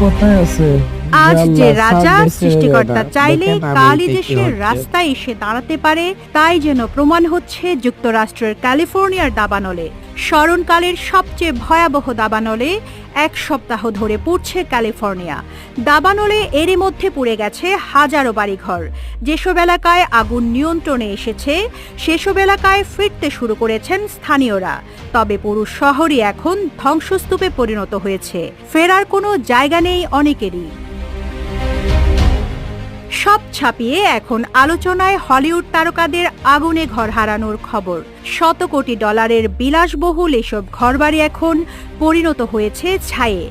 কোথায় আছে আজ যে রাজা সৃষ্টিকর্তা। চাইলে কালই দেশের রাস্তায় এসে দাঁড়াতে পারে তাই যেন প্রমাণ হচ্ছে যুক্তরাষ্ট্রের ক্যালিফোর্নিয়ার দাবানলে। স্মরণকালের সবচেয়ে ভয়াবহ দাবানলে এক সপ্তাহ ধরে পড়ছে ক্যালিফোর্নিয়া। দাবানলে এরই মধ্যে পুড়ে গেছে হাজারো বাড়িঘর। যেসব এলাকায় আগুন নিয়ন্ত্রণে এসেছে সেসব এলাকায় ফিরতে শুরু করেছেন স্থানীয়রা। তবে পুরো শহরই এখন ধ্বংসস্তূপে পরিণত হয়েছে। ফেরার কোনো জায়গা নেই অনেকেরই। সব ছাপিয়ে এখন আলোচনায় হলিউড তারকাদের আগুনে ঘর হারানোর খবর। শত কোটি ডলারের বিলাসবহুল এসব ঘরবাড়ি এখন পরিণত হয়েছে ছায়ে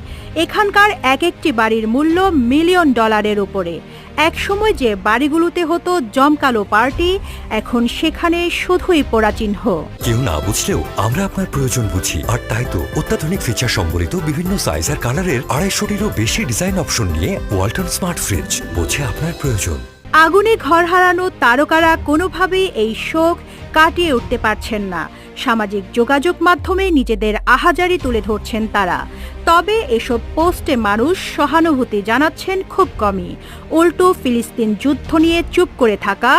এখানকার এক একটি বাড়ির মূল্য মিলিয়ন ডলারের উপরে। একসময় যে বাড়িগুলোতে হতো জমকালো পার্টি এখন সেখানে শুধুই পোড়াচিহ্ন কেউ না বুঝলেও আমরা আপনার প্রয়োজন বুঝি। আর তাই তো অত্যাধুনিক ফিচার সম্বলিত বিভিন্ন সাইজ আর কালারের আড়াইশোটিরও বেশি ডিজাইন অপশন নিয়ে ওয়ালটন স্মার্ট ফ্রিজ বোঝে আপনার প্রয়োজন। আগুনে ঘর হারানো তারকারা কোনোভাবেই এই শোক কাটিয়ে উঠতে পারছেন না। সামাজিক যোগাযোগ মাধ্যমে নিজেদের আহাজারি তুলে ধরছেন তারা। তবে এসব পোস্টে মানুষ সহানুভূতি জানাচ্ছেন খুব কমই। উল্টো ফিলিস্তিন যুদ্ধ নিয়ে চুপ করে থাকা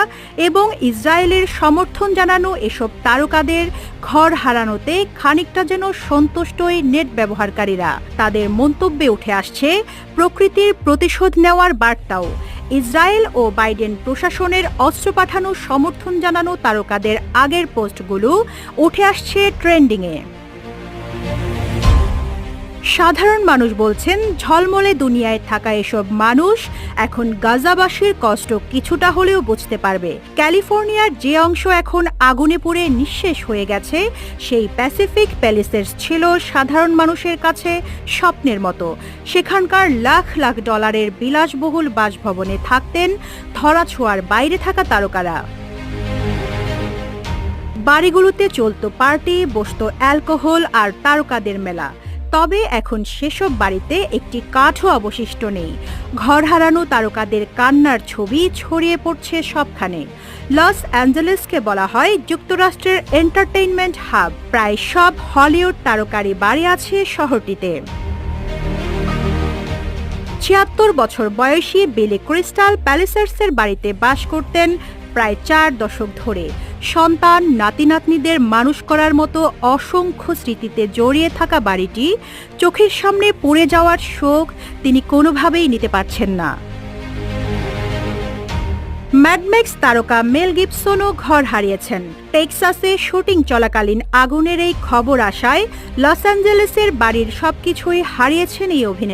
এবং ইসরায়েলের সমর্থন জানানো এসব তারকাদের ঘর হারানোতে খানিকটা যেন সন্তুষ্টই নেট ব্যবহারকারীরা। তাদের মন্তব্যে উঠে আসছে, প্রকৃতির প্রতিশোধ নেওয়ার বার্তাও। ইসরায়েল ও বাইডেন প্রশাসনের অস্ত্র পাঠানো সমর্থন জানানো তারকাদের আগের পোস্টগুলো উঠে আসছে ট্রেন্ডিংয়ে। সাধারণ মানুষ বলছেন, ঝলমলে দুনিয়ায় থাকা এসব মানুষ এখন গাজাবাসীর কষ্ট কিছুটা হলেও বুঝতে পারবে। ক্যালিফোর্নিয়ার যে অংশ এখন আগুনে পুড়ে নিঃশেষ হয়ে গেছে, সেই প্যাসিফিক প্যালেসেস ছিল সাধারণ মানুষের কাছে স্বপ্নের মতো। সেখানকার লাখ লাখ ডলারের বিলাসবহুল বাসভবনে থাকতেন ধরাছোঁয়ার বাইরে থাকা তারকারা। বাড়িগুলোতে চলতো পার্টি, বসতো অ্যালকোহল আর তারকাদের মেলা। তবে এখন সেসব বাড়িতে একটি কাঠও অবশিষ্ট নেই। ঘর হারানো তারকাদের কান্নার ছবি ছড়িয়ে পড়ছে সবখানে। লস অ্যাঞ্জেলেসকে বলা হয় যুক্তরাষ্ট্রের এন্টারটেইনমেন্ট হাব। প্রায় সব হলিউড তারকারই বাড়ি আছে শহরটিতে। ছিয়াত্তর বছর বয়সী বিলি ক্রিস্টাল প্যালেসার্সের বাড়িতে বাস করতেন প্রায় চার দশক ধরে। সন্তান নাতি নাতনিদের মানুষ করার মতো অসংখ্য স্মৃতিতে জড়িয়ে থাকা বাড়িটি চোখের সামনে পড়ে যাওয়ার শোক তিনি কোনোভাবেই নিতে পারছেন না। ম্যাডম্যাক্স তারকা মেল গিবসনও ঘর হারিয়েছেন। টেক্সাসে শুটিং চলাকালীন আগুনের এই খবর আসায় লস অ্যাঞ্জেলেসের বাড়ির সবকিছুই হারিয়েছেন এই অভিনেতা।